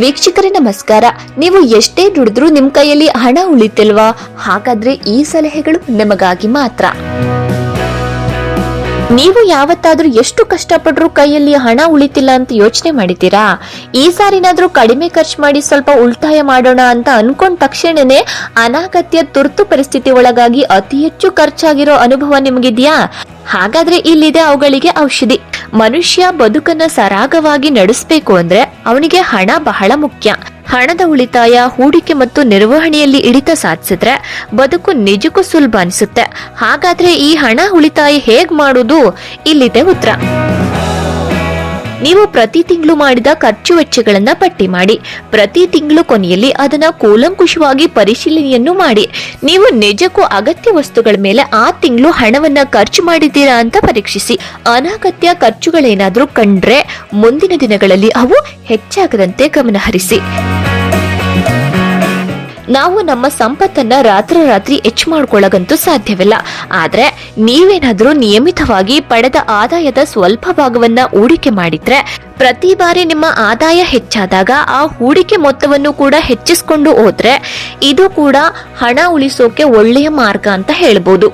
ವೀಕ್ಷಕರೇ ನಮಸ್ಕಾರ. ನೀವು ಎಷ್ಟೇ ದುಡಿದ್ರೂ ನಿಮ್ ಕೈಯಲ್ಲಿ ಹಣ ಉಳಿತಿಲ್ವಾ? ಹಾಗಾದ್ರೆ ಈ ಸಲಹೆಗಳು ನಿಮಗಾಗಿ ಮಾತ್ರ. ನೀವು ಯಾವತ್ತಾದ್ರೂ ಎಷ್ಟು ಕಷ್ಟಪಟ್ರು ಕೈಯಲ್ಲಿ ಹಣ ಉಳಿತಿಲ್ಲ ಅಂತ ಯೋಚನೆ ಮಾಡಿದ್ದೀರಾ? ಈ ಸಾರಿನಾದ್ರೂ ಕಡಿಮೆ ಖರ್ಚು ಮಾಡಿ ಸ್ವಲ್ಪ ಉಳಿತಾಯ ಮಾಡೋಣ ಅಂತ ಅನ್ಕೊಂಡ ತಕ್ಷಣನೇ ಅನಾಗತ್ಯ ತುರ್ತು ಪರಿಸ್ಥಿತಿ ಒಳಗಾಗಿ ಅತಿ ಹೆಚ್ಚು ಖರ್ಚಾಗಿರೋ ಅನುಭವ ನಿಮಗಿದ್ಯಾ? ಹಾಗಾದ್ರೆ ಇಲ್ಲಿದೆ ಅವುಗಳಿಗೆ ಔಷಧಿ. ಮನುಷ್ಯ ಬದುಕನ್ನ ಸರಾಗವಾಗಿ ನಡೆಸಬೇಕು ಅಂದ್ರೆ ಅವನಿಗೆ ಹಣ ಬಹಳ ಮುಖ್ಯ. ಹಣದ ಉಳಿತಾಯ, ಹೂಡಿಕೆ ಮತ್ತು ನಿರ್ವಹಣೆಯಲ್ಲಿ ಇಳಿತ ಸಾಧಿಸಿದ್ರೆ ಬದುಕು ನಿಜಕ್ಕೂ ಸುಲಭ ಅನಿಸುತ್ತೆ. ಹಾಗಾದ್ರೆ ಈ ಹಣ ಉಳಿತಾಯ ಹೇಗ್ ಮಾಡುವುದು ಇಲ್ಲಿದೆ ಉತ್ತರ. ನೀವು ಪ್ರತಿ ತಿಂಗಳು ಮಾಡಿದ ಖರ್ಚು ವೆಚ್ಚಗಳನ್ನ ಪಟ್ಟಿ ಮಾಡಿ. ಪ್ರತಿ ತಿಂಗಳು ಕೊನೆಯಲ್ಲಿ ಅದನ್ನ ಕೂಲಂಕುಷವಾಗಿ ಪರಿಶೀಲನೆಯನ್ನು ಮಾಡಿ. ನೀವು ನಿಜಕ್ಕೂ ಅಗತ್ಯ ವಸ್ತುಗಳ ಮೇಲೆ ಆ ತಿಂಗಳು ಹಣವನ್ನ ಖರ್ಚು ಮಾಡಿದ್ದೀರಾ ಅಂತ ಪರೀಕ್ಷಿಸಿ. ಅನಗತ್ಯ ಖರ್ಚುಗಳೇನಾದರೂ ಕಂಡ್ರೆ ಮುಂದಿನ ದಿನಗಳಲ್ಲಿ ಅವು ಹೆಚ್ಚಾಗದಂತೆ ಗಮನಹರಿಸಿ. ನಾವು ನಮ್ಮ ಸಂಪತ್ತನ್ನ ರಾತ್ರಿ ರಾತ್ರಿ ಹೆಚ್ಚು ಮಾಡ್ಕೊಳ್ಳಗಂತೂ ಸಾಧ್ಯವಿಲ್ಲ. ಆದ್ರೆ ನೀವೇನಾದ್ರೂ ನಿಯಮಿತವಾಗಿ ಪಡೆದ ಆದಾಯದ ಸ್ವಲ್ಪ ಭಾಗವನ್ನ ಹೂಡಿಕೆ ಮಾಡಿದ್ರೆ, ಪ್ರತಿ ಬಾರಿ ನಿಮ್ಮ ಆದಾಯ ಹೆಚ್ಚಾದಾಗ ಆ ಹೂಡಿಕೆ ಮೊತ್ತವನ್ನು ಕೂಡ ಹೆಚ್ಚಿಸಿಕೊಂಡು ಹೋದ್ರೆ ಇದು ಕೂಡ ಹಣ ಉಳಿಸೋಕೆ ಒಳ್ಳೆಯ ಮಾರ್ಗ ಅಂತ ಹೇಳ್ಬೋದು.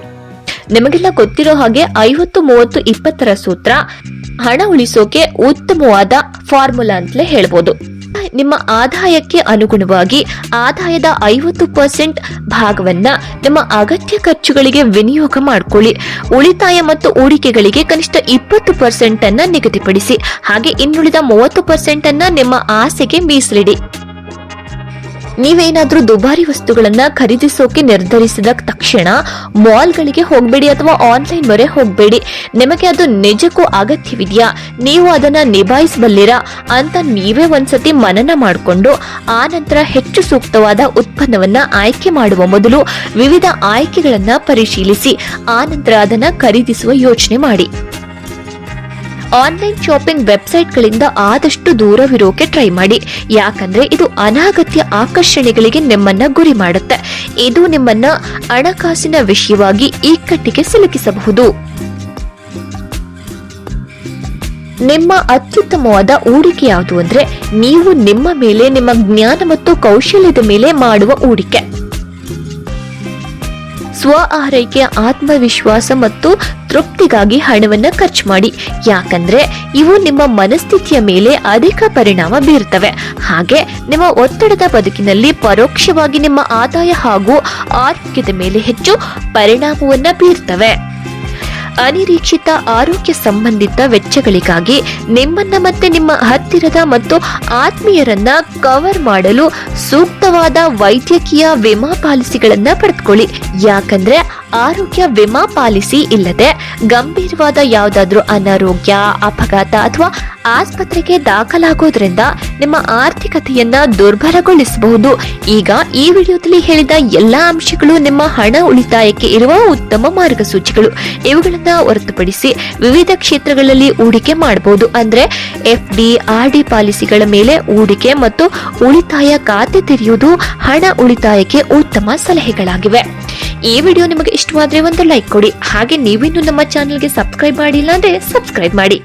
ನಿಮಗೆಲ್ಲ ಗೊತ್ತಿರೋ ಹಾಗೆ ಐವತ್ತು ಮೂವತ್ತು ಇಪ್ಪತ್ತರ ಸೂತ್ರ, ಹಣ ಉಳಿಸೋಕೆ ಉತ್ತಮವಾದ ಫಾರ್ಮುಲಾ ಅಂತಲೇ ಹೇಳ್ಬೋದು. ನಿಮ್ಮ ಆದಾಯಕ್ಕೆ ಅನುಗುಣವಾಗಿ ಆದಾಯದ ಐವತ್ತು ಪರ್ಸೆಂಟ್ ಭಾಗವನ್ನ ನಿಮ್ಮ ಅಗತ್ಯ ಖರ್ಚುಗಳಿಗೆ ವಿನಿಯೋಗ ಮಾಡಿಕೊಳ್ಳಿ. ಉಳಿತಾಯ ಮತ್ತು ಹೂಡಿಕೆಗಳಿಗೆ ಕನಿಷ್ಠ ಇಪ್ಪತ್ತು ಪರ್ಸೆಂಟ್ ಅನ್ನ ನಿಗದಿಪಡಿಸಿ. ಹಾಗೆ ಇನ್ನುಳಿದ ಮೂವತ್ತು ಪರ್ಸೆಂಟ್ ಅನ್ನ ನಿಮ್ಮ ಆಸೆಗೆ ಮೀಸಲಿಡಿ. ನೀವೇನಾದ್ರೂ ದುಬಾರಿ ವಸ್ತುಗಳನ್ನ ಖರೀದಿಸೋಕೆ ನಿರ್ಧರಿಸಿದ ತಕ್ಷಣ ಮಾಲ್ಗಳಿಗೆ ಹೋಗಬೇಡಿ ಅಥವಾ ಆನ್ಲೈನ್ ಮೊರೆ ಹೋಗಬೇಡಿ. ನಿಮಗೆ ಅದು ನಿಜಕ್ಕೂ ಅಗತ್ಯವಿದೆಯಾ? ನೀವು ಅದನ್ನ ನಿಭಾಯಿಸಬಲ್ಲಿರಾ? ಅಂತ ನೀವೇ ಒಂದ್ಸತಿ ಮನನ ಮಾಡಿಕೊಂಡು ಆ ನಂತರ ಹೆಚ್ಚು ಸೂಕ್ತವಾದ ಉತ್ಪನ್ನವನ್ನ ಆಯ್ಕೆ ಮಾಡುವ ಮೊದಲು ವಿವಿಧ ಆಯ್ಕೆಗಳನ್ನ ಪರಿಶೀಲಿಸಿ, ಆ ನಂತರ ಅದನ್ನ ಖರೀದಿಸುವ ಯೋಚನೆ ಮಾಡಿ. ಆನ್ಲೈನ್ ಶಾಪಿಂಗ್ ವೆಬ್ಸೈಟ್ಗಳಿಂದ ಆದಷ್ಟು ದೂರವಿರೋಕೆ ಟ್ರೈ ಮಾಡಿ. ಯಾಕಂದ್ರೆ ಇದು ಅನಾಗತ್ಯ ಆಕರ್ಷಣೆಗಳಿಗೆ ನಿಮ್ಮನ್ನ ಗುರಿ ಮಾಡುತ್ತೆ. ಇದು ನಿಮ್ಮನ್ನ ಹಣಕಾಸಿನ ವಿಷಯವಾಗಿ ಇಕ್ಕಟ್ಟಿಗೆ ಸಿಲುಕಿಸಬಹುದು. ನಿಮ್ಮ ಅತ್ಯುತ್ತಮವಾದ ಹೂಡಿಕೆ ಯಾವುದು ಅಂದ್ರೆ ನೀವು ನಿಮ್ಮ ಮೇಲೆ, ನಿಮ್ಮ ಜ್ಞಾನ ಮತ್ತು ಕೌಶಲ್ಯದ ಮೇಲೆ ಮಾಡುವ ಹೂಡಿಕೆ. ಸ್ವ ಆರೈಕೆ, ಆತ್ಮವಿಶ್ವಾಸ ಮತ್ತು ತೃಪ್ತಿಗಾಗಿ ಹಣವನ್ನು ಖರ್ಚು ಮಾಡಿ. ಯಾಕಂದ್ರೆ ಇವು ನಿಮ್ಮ ಮನಸ್ಥಿತಿಯ ಮೇಲೆ ಅಧಿಕ ಪರಿಣಾಮ ಬೀರ್ತವೆ. ಹಾಗೆ ನಿಮ್ಮ ಒತ್ತಡದ ಬದುಕಿನಲ್ಲಿ ಪರೋಕ್ಷವಾಗಿ ನಿಮ್ಮ ಆದಾಯ ಹಾಗೂ ಆರೋಗ್ಯದ ಮೇಲೆ ಹೆಚ್ಚು ಪರಿಣಾಮವನ್ನು ಬೀರ್ತವೆ. ಅನಿರೀಕ್ಷಿತ ಆರೋಗ್ಯ ಸಂಬಂಧಿತ ವೆಚ್ಚಗಳಿಗಾಗಿ ನಿಮ್ಮನ್ನ ಮತ್ತೆ ನಿಮ್ಮ ಹತ್ತಿರದ ಮತ್ತು ಆತ್ಮೀಯರನ್ನ ಕವರ್ ಮಾಡಲು ಸೂಕ್ತವಾದ ವೈದ್ಯಕೀಯ ವಿಮಾ ಪಾಲಿಸಿಗಳನ್ನ ಪಡೆದುಕೊಳ್ಳಿ. ಯಾಕಂದ್ರೆ ಆರೋಗ್ಯ ವಿಮಾ ಪಾಲಿಸಿ ಇಲ್ಲದೆ ಗಂಭೀರವಾದ ಯಾವುದಾದ್ರೂ ಅನಾರೋಗ್ಯ, ಅಪಘಾತ ಅಥವಾ ಆಸ್ಪತ್ರೆಗೆ ದಾಖಲಾಗೋದ್ರಿಂದ ನಿಮ್ಮ ಆರ್ಥಿಕತೆಯನ್ನ ದುರ್ಬಲಗೊಳಿಸಬಹುದು. ಈಗ ಈ ವಿಡಿಯೋದಲ್ಲಿ ಹೇಳಿದ ಎಲ್ಲಾ ಅಂಶಗಳು ನಿಮ್ಮ ಹಣ ಉಳಿತಾಯಕ್ಕೆ ಇರುವ ಉತ್ತಮ ಮಾರ್ಗಸೂಚಿಗಳು. ಇವುಗಳನ್ನ ಹೊರತುಪಡಿಸಿ ವಿವಿಧ ಕ್ಷೇತ್ರಗಳಲ್ಲಿ ಹೂಡಿಕೆ ಮಾಡಬಹುದು. ಅಂದ್ರೆ ಎಫ್ ಡಿ, ಆರ್ ಡಿ ಪಾಲಿಸಿಗಳ ಮೇಲೆ ಹೂಡಿಕೆ ಮತ್ತು ಉಳಿತಾಯ ಖಾತೆ ತೆರೆಯುವುದು ಹಣ ಉಳಿತಾಯಕ್ಕೆ ಉತ್ತಮ ಸಲಹೆಗಳಾಗಿವೆ. ಈ ವಿಡಿಯೋ ನಿಮಗೆ ಇಷ್ಟವಾದ್ರೆ ಒಂದು ಲೈಕ್ ಕೊಡಿ. ಹಾಗೆ ನೀವಿನ್ನು ನಮ್ಮ ಚಾನೆಲ್ಗೆ ಸಬ್ಸ್ಕ್ರೈಬ್ ಮಾಡಿಲ್ಲ ಅಂದ್ರೆ ಸಬ್ಸ್ಕ್ರೈಬ್ ಮಾಡಿ.